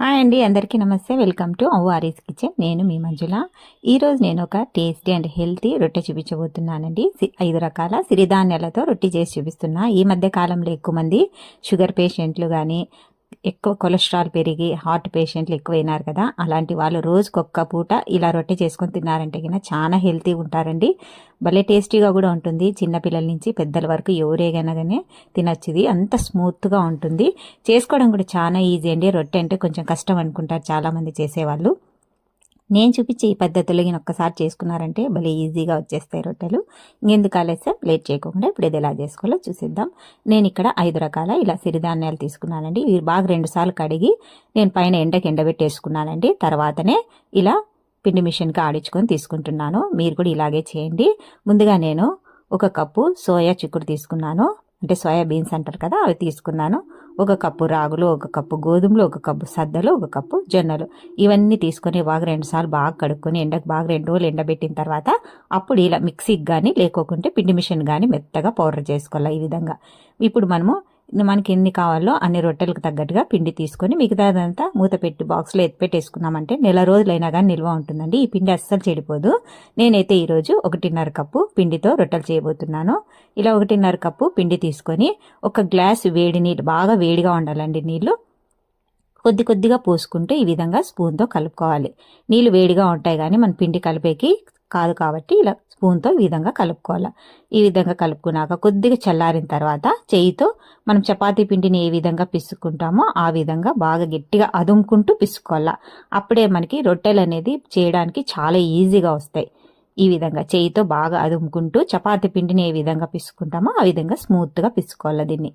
Hi అండి అందరికీ నమస్తే. Welcome to Avvari's kitchen. నేను మీ మంజుల. ఈరోజు నేను ఒక టేస్టీ అండ్ హెల్తీ రొట్టె చూపించబోతున్నానండి. సి- ఐదు రకాల సిరిధాన్యాలతో రొట్టె చేసి చూపిస్తున్నా. ఈ మధ్య కాలంలో ఎక్కువ మంది షుగర్ పేషెంట్లు కానీ ఎక్కువ కొలెస్ట్రాల్ పెరిగి హార్ట్ పేషెంట్లు ఎక్కువైనారు కదా అలాంటి వాళ్ళు రోజుకొక్క పూట ఇలా రొట్టె చేసుకొని తిన్నారంటే కన్నా చాలా హెల్తీ ఉంటారండి. భలే టేస్టీగా కూడా ఉంటుంది. చిన్నపిల్లల నుంచి పెద్దల వరకు ఎవరేగైనా కానీ తినచ్చు ఇది అంత స్మూత్గా ఉంటుంది. చేసుకోవడం కూడా చాలా ఈజీ అండి. రొట్టె అంటే కొంచెం కష్టం అనుకుంటారు చాలామంది చేసేవాళ్ళు. నేను చూపించే ఈ పద్ధతిలో ఈయన ఒక్కసారి చేసుకున్నారంటే భలే ఈజీగా వచ్చేస్తాయి రొట్టెలు. ఇంకెందుకు ఆలస్యం? లేట్ చేయకుండా ఇప్పుడు ఇది ఎలా చేసుకోవాలో చూసిద్దాం. నేను ఇక్కడ ఐదు రకాల ఇలా సిరిధాన్యాలు తీసుకున్నానండి. ఇవి బాగా రెండుసార్లు కడిగి నేను పైన ఎండకి ఎండబెట్టేసుకున్నానండి. తర్వాతనే ఇలా పిండి మిషన్కి ఆడించుకొని తీసుకుంటున్నాను. మీరు కూడా ఇలాగే చేయండి. ముందుగా నేను ఒక కప్పు సోయా చిక్కుడు తీసుకున్నాను. అంటే సోయా బీన్స్ అంటారు కదా అవి తీసుకున్నాను. ఒక కప్పు రాగులు ఒక కప్పు గోధుమలు ఒక కప్పు సద్దలు ఒక కప్పు జొన్నలు. ఇవన్నీ తీసుకొని బాగా రెండుసార్లు బాగా కడుక్కొని ఎండకు బాగా రెండు రోజులు ఎండబెట్టిన తర్వాత అప్పుడు ఇలా మిక్సీకి కానీ లేకోకుంటే పిండి మిషన్ కానీ మెత్తగా పౌడర్ చేసుకోవాలి ఈ విధంగా. ఇప్పుడు మనము మనకి ఎన్ని కావాలో అన్ని రొట్టెలకు తగ్గట్టుగా పిండి తీసుకొని మిగతాదంతా మూత పెట్టి బాక్స్లో ఎత్తిపెట్టేసుకున్నామంటే నెల రోజులైనా కానీ నిల్వ ఉంటుందండి. ఈ పిండి అస్సలు చెడిపోదు. నేనైతే ఈరోజు ఒకటిన్నర కప్పు పిండితో రొట్టెలు చేయబోతున్నాను. ఇలా ఒకటిన్నర కప్పు పిండి తీసుకొని ఒక గ్లాస్ వేడి నీళ్ళు బాగా వేడిగా ఉండాలండి నీళ్ళు. కొద్ది కొద్దిగా పోసుకుంటూ ఈ విధంగా స్పూన్తో కలుపుకోవాలి. నీళ్ళు వేడిగా ఉంటాయి కానీ మన పిండి కలిపేకి కాదు కాబట్టి ఇలా స్పూన్తో ఈ విధంగా కలుపుకోవాలి. ఈ విధంగా కలుపుకున్నాక కొద్దిగా చల్లారిన తర్వాత చేయితో మనం చపాతీ పిండిని ఏ విధంగా పిసుకుంటామో ఆ విధంగా బాగా గట్టిగా అదుముకుంటూ పిసుకోవాలా అప్పుడే మనకి రొట్టెలు అనేది చేయడానికి చాలా ఈజీగా వస్తాయి. ఈ విధంగా చేయితో బాగా అదుముకుంటూ చపాతీ పిండిని ఏ విధంగా పిసుకుంటామో ఆ విధంగా స్మూత్గా పిసుకోవాలి దీన్ని.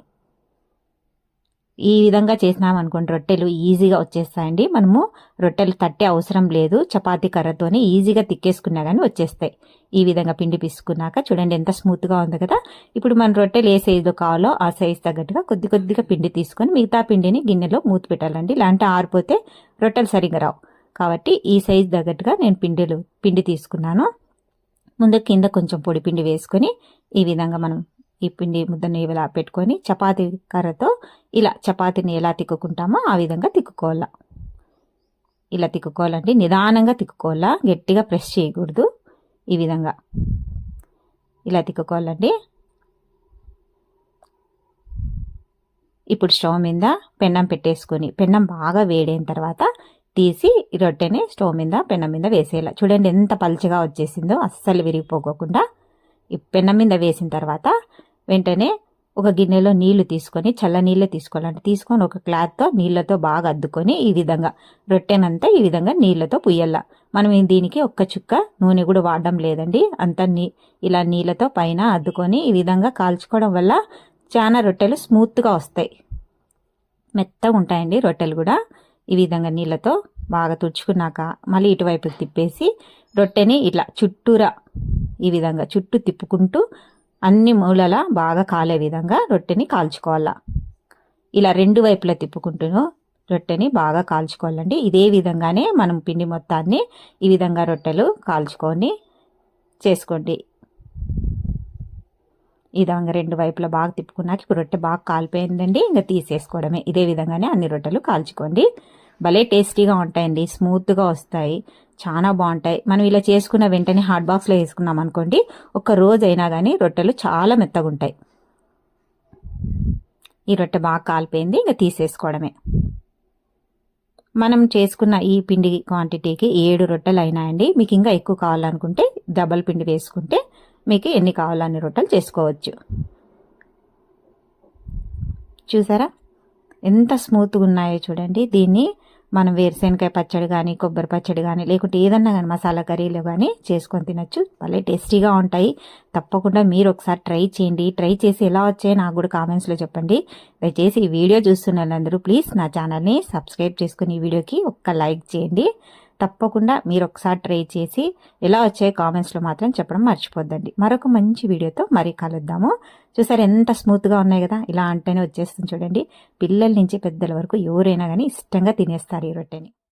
ఈ విధంగా చేసినామనుకోండి రొట్టెలు ఈజీగా వచ్చేస్తాయండి. మనము రొట్టెలు తట్టే అవసరం లేదు. చపాతీ కర్రతోనే ఈజీగా తిక్కేసుకున్నా కానీ వచ్చేస్తాయి. ఈ విధంగా పిండి పిసుకున్నాక చూడండి ఎంత స్మూత్గా ఉంది కదా. ఇప్పుడు మన రొట్టెలు ఏ సైజు కావాలో ఆ సైజ్ తగ్గట్టుగా కొద్ది కొద్దిగా పిండి తీసుకొని మిగతా పిండిని గిన్నెలో మూత పెట్టాలండి. ఇలాంటి ఆరిపోతే రొట్టెలు సరిగ్గా రావు. కాబట్టి ఈ సైజ్ తగ్గట్టుగా నేను పిండిలు పిండి తీసుకున్నాను. ముందు కింద కొంచెం పొడి పిండి వేసుకొని ఈ విధంగా మనం ఈ పిండి ముద్దను ఇలా పెట్టుకొని చపాతీ కర్రతో ఇలా చపాతీని ఎలా తిక్కుకుంటామో ఆ విధంగా తిక్కుకోవాలా. ఇలా తిక్కుకోవాలండి నిదానంగా తిక్కుకోవాలా. గట్టిగా ప్రెస్ చేయకూడదు ఈ విధంగా. ఇలా తిక్కుకోవాలండి ఇప్పుడు స్టవ్ మీద పెన్నం పెట్టేసుకొని పెన్నం బాగా వేడైన తర్వాత తీసి ఈ రొట్టెని స్టవ్ మీద పెన్నం మీద వేసేయాలి. చూడండి ఎంత పలుచగా వచ్చేసిందో అస్సలు విరిగిపోకోకుండా. ఈ పెన్నం మీద వేసిన తర్వాత వెంటనే ఒక గిన్నెలో నీళ్ళు తీసుకొని చల్ల నీళ్ళే తీసుకోవాలంటే. తీసుకొని ఒక క్లాత్తో నీళ్ళతో బాగా అద్దుకొని ఈ విధంగా రొట్టెనంతా ఈ విధంగా నీళ్ళతో పుయ్యాల. మనం దీనికి ఒక్క చుక్క నూనె కూడా వాడడం లేదండి. అంత నీ ఇలా నీళ్ళతో పైన అద్దుకొని ఈ విధంగా కాల్చుకోవడం వల్ల చాలా రొట్టెలు స్మూత్గా వస్తాయి. మెత్తగా ఉంటాయండి రొట్టెలు కూడా. ఈ విధంగా నీళ్ళతో బాగా తుడుచుకున్నాక మళ్ళీ ఇటువైపుకి తిప్పేసి రొట్టెని ఇట్లా చుట్టూరా ఈ విధంగా చుట్టూ తిప్పుకుంటూ అన్ని మూలల బాగా కాలే విధంగా రొట్టెని కాల్చుకోవాలా. ఇలా రెండు వైపులా తిప్పుకుంటూ రొట్టెని బాగా కాల్చుకోవాలండి. ఇదే విధంగానే మనం పిండి మొత్తాన్ని ఈ విధంగా రొట్టెలు కాల్చుకొని చేసుకోండి. ఈ విధంగా రెండు వైపులా బాగా తిప్పుకున్నాక ఇప్పుడు రొట్టె బాగా కాలిపోయిందండి. ఇంకా తీసేసుకోవడమే. ఇదే విధంగానే అన్ని రొట్టెలు కాల్చుకోండి. భలే టేస్టీగా ఉంటాయండి. స్మూత్గా వస్తాయి. చాలా బాగుంటాయి. మనం ఇలా చేసుకున్న వెంటనే హాట్ బాక్స్లో వేసుకున్నాం అనుకోండి ఒక రోజు అయినా కానీ రొట్టెలు చాలా మెత్తగా ఉంటాయి ఈ రొట్టె బాగా కాలిపోయింది ఇంకా తీసేసుకోవడమే. మనం చేసుకున్న ఈ పిండి క్వాంటిటీకి ఏడు రొట్టెలు అయినాయండి మీకు ఇంకా ఎక్కువ కావాలనుకుంటే డబల్ పిండి వేసుకుంటే మీకు ఎన్ని కావాలన్ని రొట్టెలు చేసుకోవచ్చు. చూసారా? ఎంత స్మూత్గా ఉన్నాయో చూడండి. దీన్ని మనం వేరుశెనకాయ పచ్చడి కానీ కొబ్బరి పచ్చడి కానీ లేకుంటే ఏదన్నా కానీ మసాలా కర్రీలు కానీ చేసుకొని తినచ్చు. భలే టేస్టీగా ఉంటాయి. తప్పకుండా మీరు ఒకసారి ట్రై చేయండి. ట్రై చేసి ఎలా వచ్చాయో నాకు కూడా కామెంట్స్లో చెప్పండి. దయచేసి ఈ వీడియో చూస్తున్న వాళ్ళందరూ ప్లీజ్ నా ఛానల్ని సబ్స్క్రైబ్ చేసుకుని ఈ వీడియోకి ఒక్క లైక్ చేయండి. తప్పకుండా మీరు ఒకసారి ట్రై చేసి ఎలా వచ్చాయో కామెంట్స్లో మాత్రం చెప్పడం మర్చిపోద్దండి. మరొక మంచి వీడియోతో మరీ కలుద్దాము. చూసారు ఎంత స్మూత్గా ఉన్నాయి కదా? ఇలా అంటేనే వచ్చేస్తుంది చూడండి. పిల్లల నుంచి పెద్దల వరకు ఎవరైనా కానీ ఇష్టంగా తినేస్తారు ఈ రొట్టెని.